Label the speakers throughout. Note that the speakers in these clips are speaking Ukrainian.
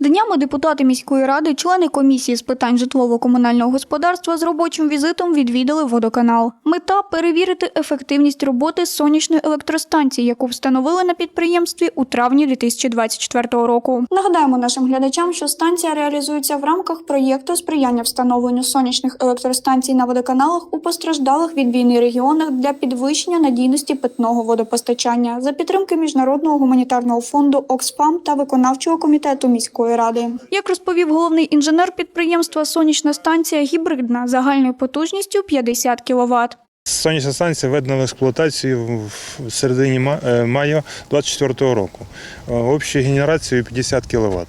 Speaker 1: Днями депутати міської ради, члени комісії з питань житлово-комунального господарства з робочим візитом відвідали водоканал. Мета перевірити ефективність роботи сонячної електростанції, яку встановили на підприємстві у травні 2024 року. Нагадаємо нашим глядачам, що станція реалізується в рамках проєкту сприяння встановленню сонячних електростанцій на водоканалах у постраждалих від війни регіонах для підвищення надійності питного водопостачання за підтримки міжнародного гуманітарного фонду Оксфам та виконавчого комітету міської ради. Як розповів головний інженер підприємства, сонячна станція гібридна загальною потужністю 50 кВт.
Speaker 2: Сонячна станція введена в експлуатацію в- середині ма- е, мая 2024 року. Е, Общою генерацією 50 кВт.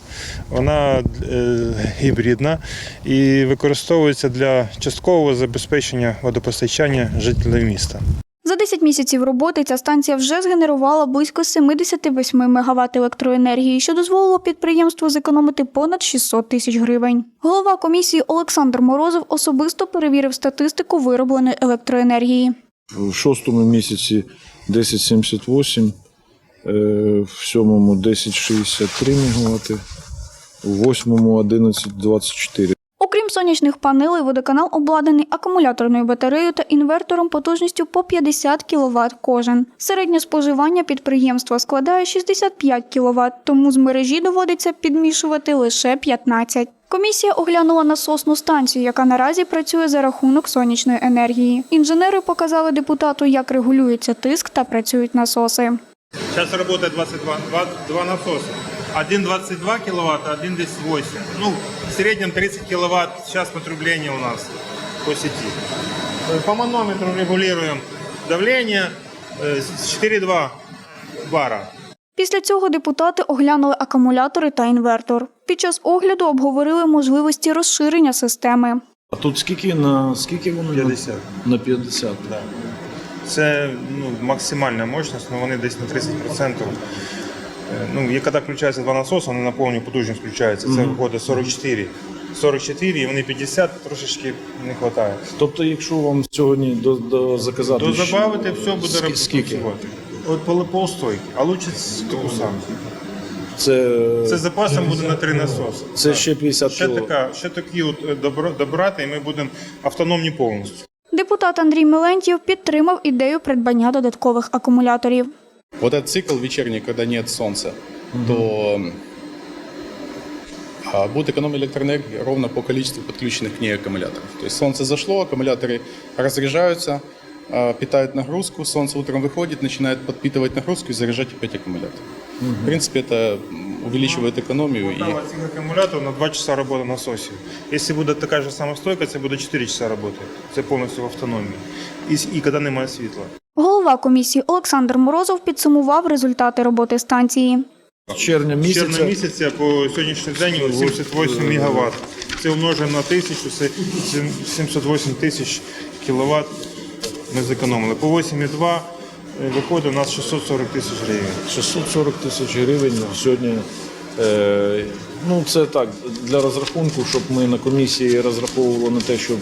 Speaker 2: Вона е, гібридна і використовується для часткового забезпечення водопостачання жителів міста.
Speaker 1: За 10 місяців роботи ця станція вже згенерувала близько 78 МВт електроенергії, що дозволило підприємству зекономити понад 600 тисяч гривень. Голова комісії Олександр Морозов особисто перевірив статистику виробленої електроенергії.
Speaker 3: В шостому місяці 1078, е, в сьомому 1063 МВт, в восьмому 1124.
Speaker 1: Окрім сонячних панелей, водоканал обладнаний акумуляторною батареєю та інвертором потужністю по 50 кВт кожен. Середнє споживання підприємства складає 65 кВт, тому з мережі доводиться підмішувати лише 15. Комісія оглянула насосну станцію, яка наразі працює за рахунок сонячної енергії. Інженери показали депутату, як регулюється тиск та працюють насоси.
Speaker 2: Час роботи 22 два насоси. 1,22 кВт, 1,8. Ну, в среднем 30 кВт сейчас потребление у нас по сети. Э, по манометру регулируем давление э, 4,2 бара.
Speaker 1: Після цього депутати оглянули акумулятори та інвертор. Під час огляду обговорили можливості розширення системи.
Speaker 3: А тут скільки на скільки воно?
Speaker 2: 50.
Speaker 3: На 50.
Speaker 2: Да. Це ну, максимальна мощність, але вони десь на 30%. Ну, і коли включається два насоси, вони на повну потужність включаються. Це виходить 44. 44 і вони 50 трошечки не вистачає.
Speaker 3: Тобто, якщо вам сьогодні до, до заказати
Speaker 2: То забавити все буде робити.
Speaker 3: скільки?
Speaker 2: От пол- полстойки, а лучше таку саму.
Speaker 3: це,
Speaker 2: Це запасом буде на три насоси.
Speaker 3: це
Speaker 2: Так.
Speaker 3: ще 50
Speaker 2: ще, така, ще такі от е, добро, добрати, і ми будемо автономні повністю.
Speaker 1: Депутат Андрій Мелентьєв підтримав ідею придбання додаткових акумуляторів.
Speaker 4: Вот этот цикл вечерний, когда нет солнца, то м, а, будет экономия электроэнергии ровно по количеству подключенных к ней аккумуляторов. То есть солнце зашло, аккумуляторы разряжаются, а, питают нагрузку, солнце утром выходит, начинает подпитывать нагрузку и заряжать опять аккумулятор. В принципе, это м, увеличивает экономию. И...
Speaker 2: Хватало цих акумуляторів на 2 часа роботи насосів. Якщо буде така ж сама стойка, це буде 4 часа роботи. Це повністю в автономії. І, і коли немає світла.
Speaker 1: Голова комісії Олександр Морозов підсумував результати роботи станції.
Speaker 3: З червня місяця.
Speaker 2: червня місяця по сьогоднішній день 78 МВт. Це умножимо на 1000, це 708 тисяч кВт ми зекономили. По 8,2 е, виходить у нас 640 тисяч гривень.
Speaker 3: 640 тисяч гривень сьогодні. Е, ну, це так, для розрахунку, щоб ми на комісії розраховували на те, щоб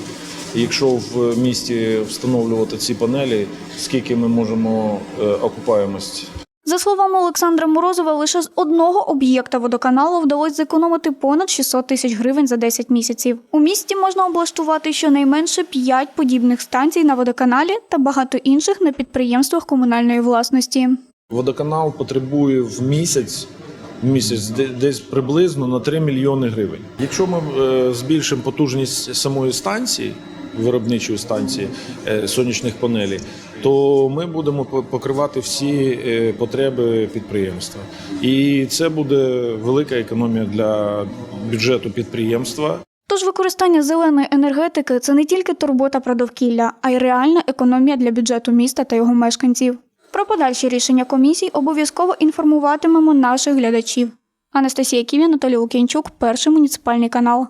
Speaker 3: якщо в місті встановлювати ці панелі, скільки ми можемо е, окупаємості.
Speaker 1: За словами Олександра Морозова, лише з одного об'єкта водоканалу вдалося зекономити понад 600 тисяч гривень за 10 місяців. У місті можна облаштувати щонайменше 5 подібних станцій на водоканалі та багато інших на підприємствах комунальної власності.
Speaker 3: Водоканал потребує в місяць. Місяць де- десь приблизно на 3 мільйони гривень. Якщо ми е, збільшимо потужність самої станції, виробничої станції е, сонячних панелей, то ми будемо покривати всі е, потреби підприємства. І це буде велика економія для бюджету підприємства.
Speaker 1: Тож використання зеленої енергетики це не тільки турбота про довкілля, а й реальна економія для бюджету міста та його мешканців. Про подальші рішення комісій обов'язково інформуватимемо наших глядачів. Анастасія Ківі, Анатолій Лук'янчук, перший муніципальний канал.